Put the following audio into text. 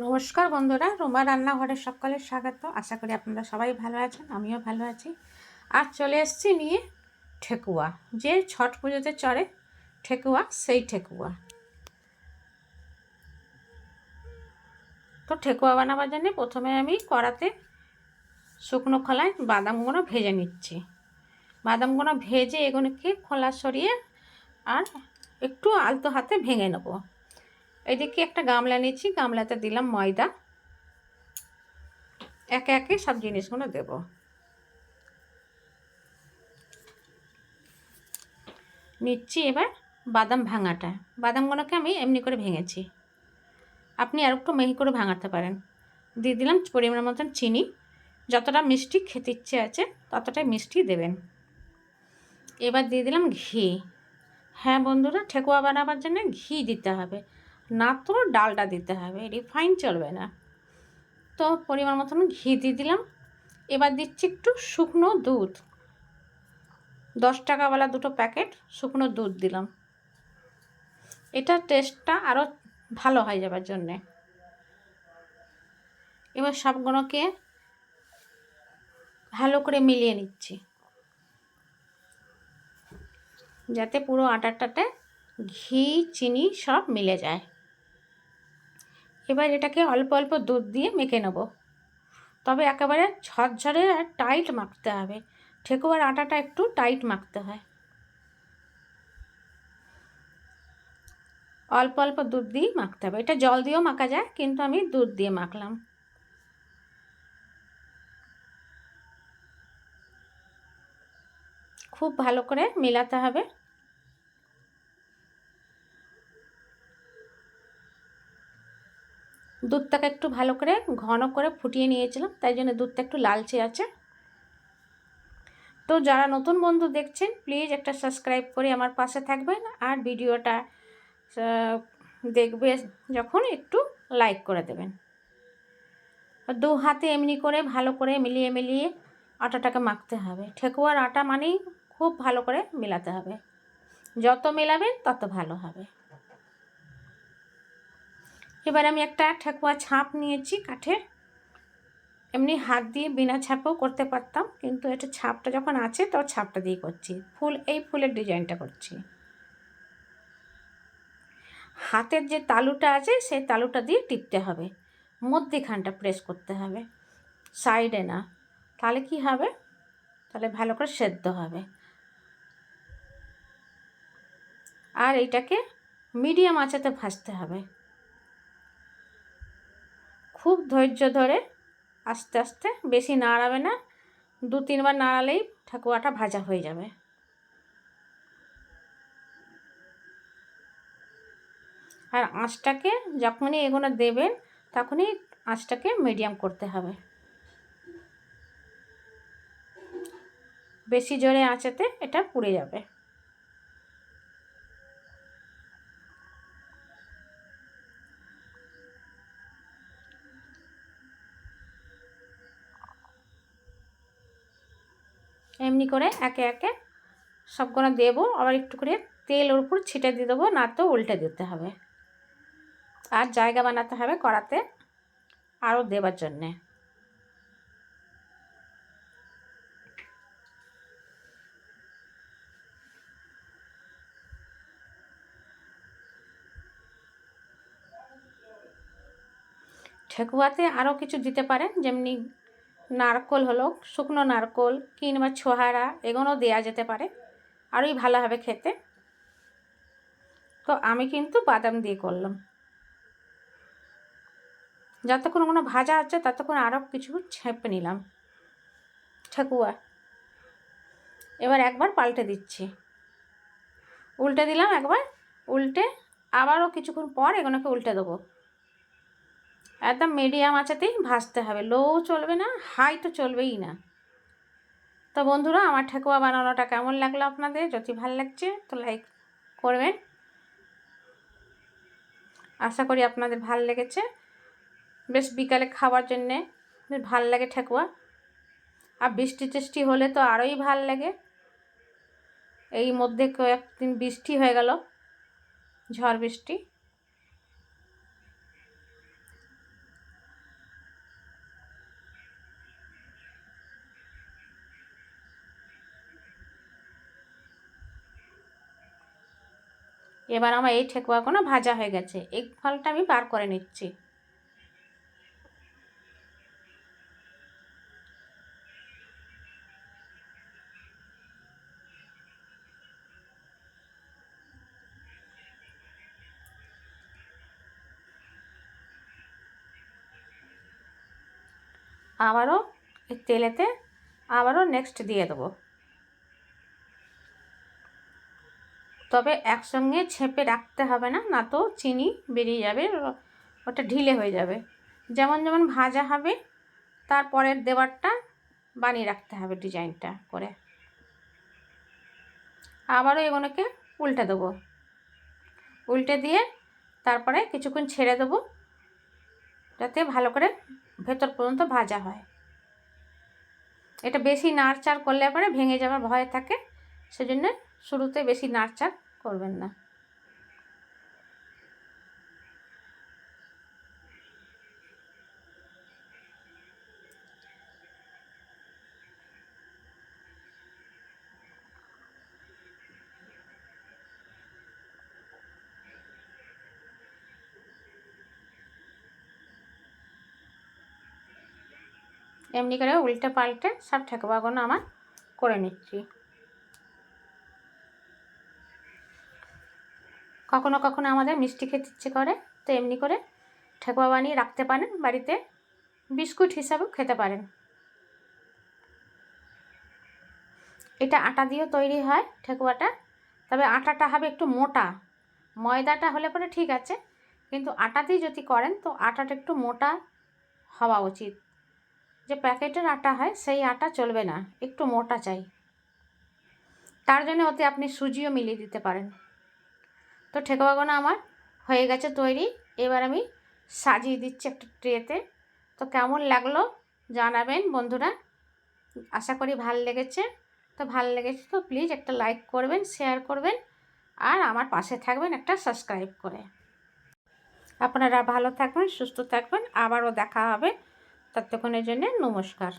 নমস্কার বন্ধুরা, রোমা রান্নাঘরে সকলের স্বাগত। আশা করি আপনারা সবাই ভালো আছেন, আমিও ভালো আছি। আর চলে এসেছি নিয়ে ঠেকুয়া। যে ছট পুজোতে চড়ে ঠেকুয়া, সেই ঠেকুয়া। তো ঠেকুয়া বানাবার জন্য প্রথমে আমি কড়াতে শুকনো খোলায় বাদামগুলো ভেজে নিচ্ছি। বাদামগুলো ভেজে এগুলোকে খোলা সরিয়ে আর একটু আলতো হাতে ভেঙে নেব। এদিকে একটা গামলা নিচ্ছি, গামলাতে দিলাম ময়দা। একে একে সব জিনিসগুলো দেব। নিচ্ছি এবার বাদাম ভাঙাটা। বাদামগুলোকে আমি এমনি করে ভেঙেছি। আপনি আর একটু মেহি করে ভাঙাতে পারেন। দিয়ে দিলাম পরিমাণ মতন চিনি। যতটা মিষ্টি খেতে ইচ্ছে আছে, ততটাই মিষ্টি দেবেন। এবার দিয়ে দিলাম ঘি। হ্যাঁ বন্ধুরা, ঠেকুয়া বানাবার জন্য ঘি দিতে হবে। না তো ডালটা দিতে হবে রিফাইন চলবে না। তো পরিমাণ মতন ঘি দিয়ে দিলাম। এবার দিচ্ছি একটু শুকনো দুধ। দশ টাকাওয়ালা দুটো প্যাকেট শুকনো দুধ দিলাম। এটা টেস্টটা আরও ভালো হয়ে যাবার জন্যে। এবার সবগুলোকে ভালো করে মিলিয়ে নিচ্ছি। যাতে পুরো আটাটাতে ঘি, চিনি সব মিলে যায়। এবার এটাকে অল্প অল্প দুধ দিয়ে মেখে নেব। তবে একেবারে ঝরঝরে আর টাইট মাখতে হবে। ঠেকুয়ার আটাটা একটু টাইট মাখতে হয়। অল্প অল্প দুধ দিয়েই মাখতে হবে। এটা জল দিয়েও মাখা যায়, কিন্তু আমি দুধ দিয়ে মাখলাম। খুব ভালো করে মেলাতে হবে। দুধটাকে একটু ভালো করে ঘন করে ফুটিয়ে নিয়েছিলাম, তাই জন্য দুধটা একটু লালচে আছে। তো যারা নতুন বন্ধু দেখছেন প্লিজ একটা সাবস্ক্রাইব করে আমার পাশে থাকবেন আর ভিডিওটা দেখবে যখন একটু লাইক করে দেবেন। দু হাতে এমনি করে ভালো করে মিলিয়ে মিলিয়ে আটাটাকে মাখতে হবে। ঠেকুয়ার আটা মানেই খুব ভালো করে মেলাতে হবে। যত মেলাবেন তত ভালো হবে। এবার আমি একটা ঠেকুয়া ছাপ নিয়েছি কাঠের। এমনি হাত দিয়ে বিনা ছাপেও করতে পারতাম, কিন্তু এটা ছাপটা যখন আছে তো ছাপটা দিয়ে করছি। ফুল, এই ফুলের ডিজাইনটা করছি। হাতের যে তালুটা আছে সেই তালুটা দিয়ে টিপতে হবে। মধ্যেখানটা প্রেস করতে হবে। সাইডে না। তাহলে কি হবে? তাহলে ভালো করে সেদ্ধ হবে। আর এইটাকে মিডিয়াম আঁচাতে ভাজতে হবে। খুব ধৈর্য ধরে আস্তে আস্তে, বেশি নাড়াবে না, দু তিনবার নাড়ালেই ঠাকুয়াটা ভাজা হয়ে যাবে। আর আঁচটাকে যখনই এগুলো দেবেন, তখনই আঁচটাকে মিডিয়াম করতে হবে। বেশি জোরে আঁচেতে এটা পুড়ে যাবে। এমনি করে একে একে সবগুলো দেবো। আবার একটু করে তেল ওর উপর ছিটে দিয়ে দেবো, না তো উল্টে দিতে হবে। আর জায়গা বানাতে হবে কড়াতে আরও দেবার জন্যে। ঠেকুয়াতে আরও কিছু দিতে পারেন, যেমনি নারকোল হলো শুকনো নারকোল কিংবা ছোহারা, এগুলো দেওয়া যেতে পারে আরোই ভালো হবে খেতে। তো আমি কিন্তু বাদাম দিয়ে করলাম। যতক্ষণ কোনো ভাজা হচ্ছে ততক্ষণ আরও কিছু ছেঁপে নিলাম। ঠেকুয়া। এবার একবার পাল্টে দিচ্ছি। উল্টে দিলাম একবার, উল্টে আবারও কিছুক্ষণ পর এগুলোকে উল্টে দেবো। একদম মিডিয়াম আঁচাতেই ভাজতে হবে। লো চলবে না হাই তো চলবেই না। তো বন্ধুরা, আমার ঠেকুয়া বানানোটা কেমন লাগল আপনাদের? যদি ভালো লাগছে, তো লাইক করবেন। আশা করি আপনাদের ভালো লেগেছে। বেশ বিকালে খাওয়ার জন্যে বেশ ভালো লাগে ঠেকুয়া আর বৃষ্টি টিষ্টি হলে তো আরোই ভালো লাগে। এই মধ্যে কয়েকদিন বৃষ্টি হয়ে গেল, ঝড় বৃষ্টি। এবার আমার এই ঠেকুয়াগুলো ভাজা হয়ে গেছে। এই ফলটা আমি বার করে নিচ্ছি। আবারও তেলেতে আবারও নেক্সট দিয়ে দেবো। তবে একসঙ্গে ছেপে রাখতে হবে না না তো চিনি বেরিয়ে যাবে, ওটা ঢিলে হয়ে যাবে। যেমন যেমন ভাজা হবে তারপরের দেওয়ারটা বানিয়ে রাখতে হবে ডিজাইনটা করে। আবারও এগুলোকে উল্টে দেবো। উল্টে দিয়ে তারপরে কিছুক্ষণ ছেড়ে দেবো, যাতে ভালো করে ভেতর পর্যন্ত ভাজা হয়। এটা বেশি নাড়চাড় করলে পরে ভেঙে যাওয়ার ভয় থাকে, সেজন্য শুরুতে বেশি নাড়চাড় করবেন না। এমনি করে উল্টে পাল্টে সব ঠেকবাগুলো আমার করে নিচ্ছি। কখনো কখনো আমাদের মিষ্টি খেতে ইচ্ছে করে, তো এমনি করে ঠেকুয়া বানিয়ে রাখতে পারেন বাড়িতে, বিস্কুট হিসাবেও খেতে পারেন। এটা আটা দিয়েও তৈরি হয় ঠেকুয়াটা, তবে আটাটা হবে একটু মোটা। ময়দাটা হলে পরে ঠিক আছে, কিন্তু আটা দিয়ে যদি করেন তো আটাটা একটু মোটা হওয়া উচিত। যে প্যাকেটের আটা হয় সেই আটা চলবে না, একটু মোটা চাই। তার জন্য ওতে আপনি সুজিও মিলিয়ে দিতে পারেন। তো ঠেকুয়াগুলো আমার। হয়ে গেছে তৈরি। এবার আমি সাজিয়ে দিচ্ছি একটা ট্রেতে। তো কেমন লাগল জানাবেন বন্ধুরা। আশা করি ভালো লেগেছে। তো ভালো লেগেছে তো প্লিজ একটা লাইক করবেন শেয়ার করবেন, আর আমার পাশে থাকবেন একটা সাবস্ক্রাইব করে। আপনারা ভালো থাকবেন, সুস্থ থাকবেন। আবারও দেখা হবে। ততক্ষণের জন্য নমস্কার।